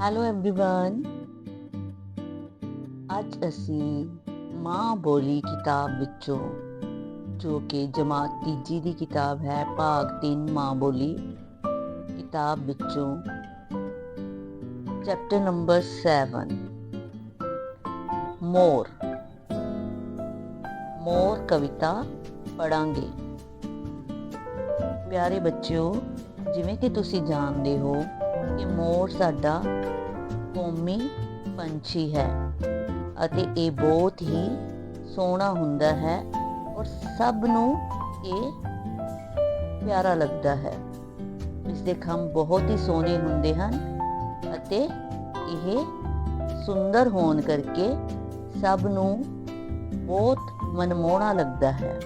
Hello everyone ਅੱਜ ਅਸੀਂ ਮਾਂ ਬੋਲੀ ਕਿਤਾਬ ਵਿੱਚੋਂ ਜੋ ਕਿ ਜਮਾਤ ਤੀਜੀ ਦੀ ਕਿਤਾਬ ਹੈ ਭਾਗ 3 ਮਾਂ ਬੋਲੀ ਕਿਤਾਬ ਵਿੱਚੋਂ ਚੈਪਟਰ ਨੰਬਰ 7 ਮੋਰ ਮੋਰ ਕਵਿਤਾ ਪੜਾਂਗੇ ਪਿਆਰੇ ਬੱਚਿਓ ਜਿਵੇਂ ਕਿ ਤੁਸੀਂ ਜਾਣਦੇ ਹੋ ਕਿ ਮੋਰ ਸਾਡਾ ਕੌਮੀ ਪੰਛੀ ਹੈ ਅਤੇ ਇਹ ਬਹੁਤ ਹੀ ਸੋਹਣਾ ਹੁੰਦਾ ਹੈ ਔਰ ਸਭ ਨੂੰ ਇਹ ਪਿਆਰਾ ਲੱਗਦਾ ਹੈ। ਇਸ ਦੇ ਖੰਭ ਬਹੁਤ ਹੀ ਸੋਹਣੇ ਹੁੰਦੇ ਹਨ ਅਤੇ ਇਹ ਸੁੰਦਰ ਹੋਣ ਕਰਕੇ ਸਭ ਨੂੰ ਬਹੁਤ ਮਨਮੋਹਣਾ ਲੱਗਦਾ ਹੈ।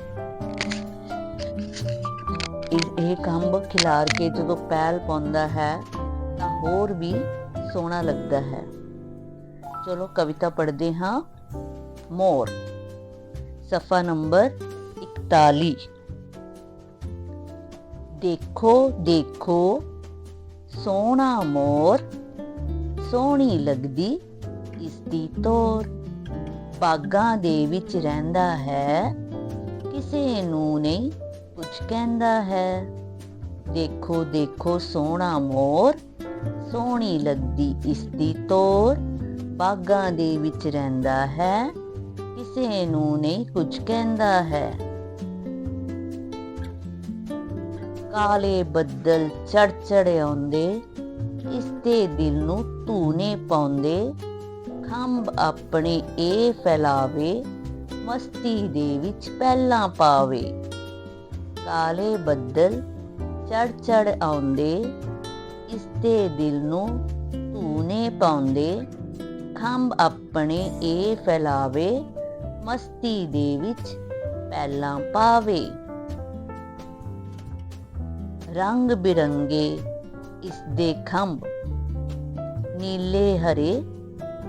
ਇਹ ਖੰਭ ਖਿਲਾਰ ਕੇ ਜਦੋਂ ਪੈਲ ਪਾਉਂਦਾ ਹੈ ਹੋਰ ਵੀ ਸੋਹਣਾ ਲੱਗਦਾ ਹੈ। ਚਲੋ ਕਵਿਤਾ ਪੜ੍ਹਦੇ ਹਾਂ। ਮੋਰ, ਸਫਾ ਨੰਬਰ 41 ਦੇਖੋ ਦੇਖੋ, ਸੋਹਣਾ ਮੋਰ, ਸੋਹਣੀ ਲੱਗਦੀ ਇਸ ਦੀ ਤੋਰ। ਬਾਗਾਂ ਦੇ ਵਿੱਚ ਰਹਿੰਦਾ ਹੈ, ਕਿਸੇ ਨੂੰ ਨਹੀਂ ਕੁਝ ਕਹਿੰਦਾ ਹੈ। ਦੇਖੋ ਦੇਖੋ, ਸੋਹਣਾ ਮੋਰ ਸੋਹਣੀ ਲੱਗਦੀ ਇਸ ਦੀ ਤੋਰ ਬਾਗਾਂ ਦੇ ਵਿੱਚ ਰਹਿੰਦਾ ਹੈ, ਕਿਸੇ ਨੂੰ ਨਹੀਂ ਕੁਝ ਕਹਿੰਦਾ ਹੈ। ਕਾਲੇ ਬੱਦਲ ਚੜ ਆਉਂਦੇ ਇਸ ਦੇ ਦਿਲ ਨੂੰ ਧੂਨੇ ਪਾਉਂਦੇ, ਖੰਭ ਆਪਣੇ ਇਹ ਫੈਲਾਵੇ, ਮਸਤੀ ਦੇ ਵਿੱਚ ਪਹਿਲਾਂ ਪਾਵੇ। ਕਾਲੇ ਬੱਦਲ ਚੜ ਚੜ ਆਉਂਦੇ ਇਸ ਦੇ ਦਿਲ ਨੂੰ ਧੂਨੇ ਪਾਉਂਦੇ, ਖੰਭ ਆਪਣੇ ਇਹ ਫੈਲਾਵੇ, ਮਸਤੀ ਦੇ ਵਿੱਚ ਪਹਿਲਾਂ ਪਾਵੇ। ਰੰਗ ਬਿਰੰਗੇ ਇਸ ਦੇ ਖੰਭ, ਨੀਲੇ ਹਰੇ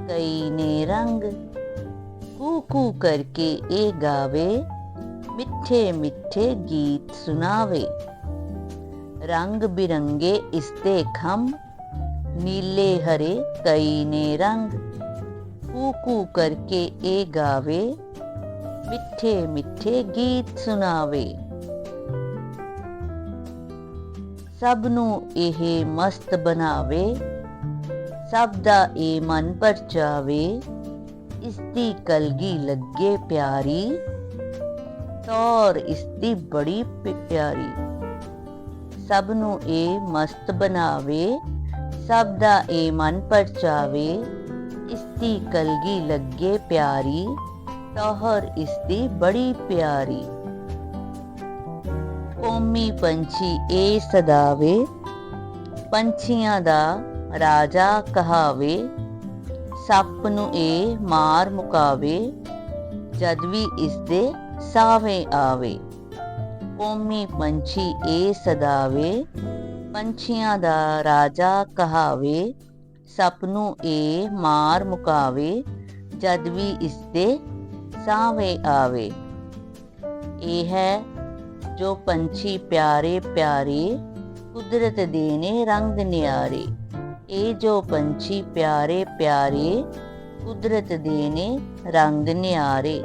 ਕਈ ਨੇ ਰੰਗ। ਕੂ ਕੂ ਕਰਕੇ ਇਹ ਗਾਵੇ, ਮਿੱਠੇ ਮਿੱਠੇ ਗੀਤ ਸੁਣਾਵੇ। ਰੰਗ ਬਿਰੰਗੇ ਇਸ ਦੇ ਖੰਭ, ਨੀਲੇ ਹਰੇ ਕਈ ਨੇ ਰੰਗ। ਕੂ ਕੂ ਕਰਕੇ ਇਹ ਗਾਵੇ, ਮਿੱਠੇ ਮਿੱਠੇ ਗੀਤ ਸੁਣਾਵੇ। ਸਭ ਨੂੰ ਇਹ ਮਸਤ ਬਣਾਵੇ, ਸਭ ਦਾ ਇਹ ਮਨ ਪਰਚਾਵੇ। ਇਸ ਦੀ ਕਲਗੀ ਲੱਗੇ ਪਿਆਰੀ, ਤੌਰ ਇਸ ਦੀ ਬੜੀ ਪਿਆਰੀ ਸਭ ਨੂੰ ਇਹ ਮਸਤ ਬਣਾਵੇ, ਸਭ ਦਾ ਇਹ ਮਨ ਪਰਚਾਵੇ। ਇਸ ਕਲਗੀ ਲੱਗੇ ਪਿਆਰੀ, ਤੌਹਰ ਇਸ ਬੜੀ ਪਿਆਰੀ। ਕੌਮੀ ਪੰਛੀ ਇਹ ਸਦਾਵੇ, ਪੰਛੀਆਂ ਦਾ ਰਾਜਾ ਕਹਾਵੇ। ਸੱਪ ਨੂੰ ਇਹ ਮਾਰ ਮੁਕਾਵੇ, ਜਦ ਵੀ ਇਸ ਦੇ ਸਾਵੇਂ ਆਵੇ। ਕੌਮੀ ਪੰਛੀ ਏ ਸਦਾਵੇ, ਪੰਛੀਆਂ ਦਾ ਰਾਜਾ ਕਹਾਵੇ ਸੱਪ ਨੂੰ ਇਹ ਮਾਰ ਮੁਕਾਵੇ, ਜਦ ਵੀ ਇਸ ਦੇ ਸਾਵੇਂ ਆਵੇ। ਇਹ ਹੈ ਜੋ ਪੰਛੀ ਪਿਆਰੇ ਪਿਆਰੇ ਕੁਦਰਤ ਦੇ ਨੇ ਰੰਗ ਨਿਆਰੇ। ਇਹ ਜੋ ਪੰਛੀ ਪਿਆਰੇ ਪਿਆਰੇ ਕੁਦਰਤ ਦੇ ਨੇ ਰੰਗ ਨਿਆਰੇ।